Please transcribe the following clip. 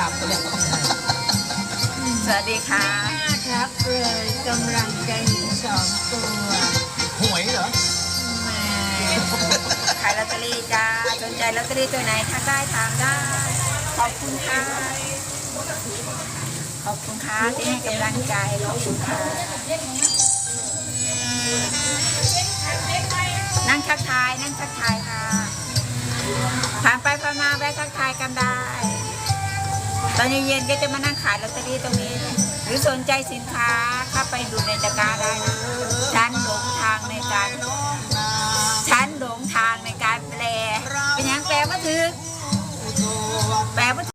หลับไปแล้วสวัสดีค่ะน่ารักเลยกำลังจะเห็นสองตัวหวยเหรอแหม่ขายลอตเตอรี่จ้าสนใจลอตเตอรี่ตัวไหนทักได้ถามได้ ขอบคุณค่ะ ขอบคุณค่ะที่ให้กำลังใจขอบคุณค่ะนั่งทักทายนั่งทักทายค่ะผ่านไปผ่านมาแวะทักทายกันได้ ตอนเย็นๆก็จะมานั่งขายลอตเตอรี่ตรงนี้ หรือสนใจสินค้าเข้าไปดูในตะกร้าได้นะฉันหลงทางในการฉันหลงทางในการแปลเป็นอย่างแปลมาถึง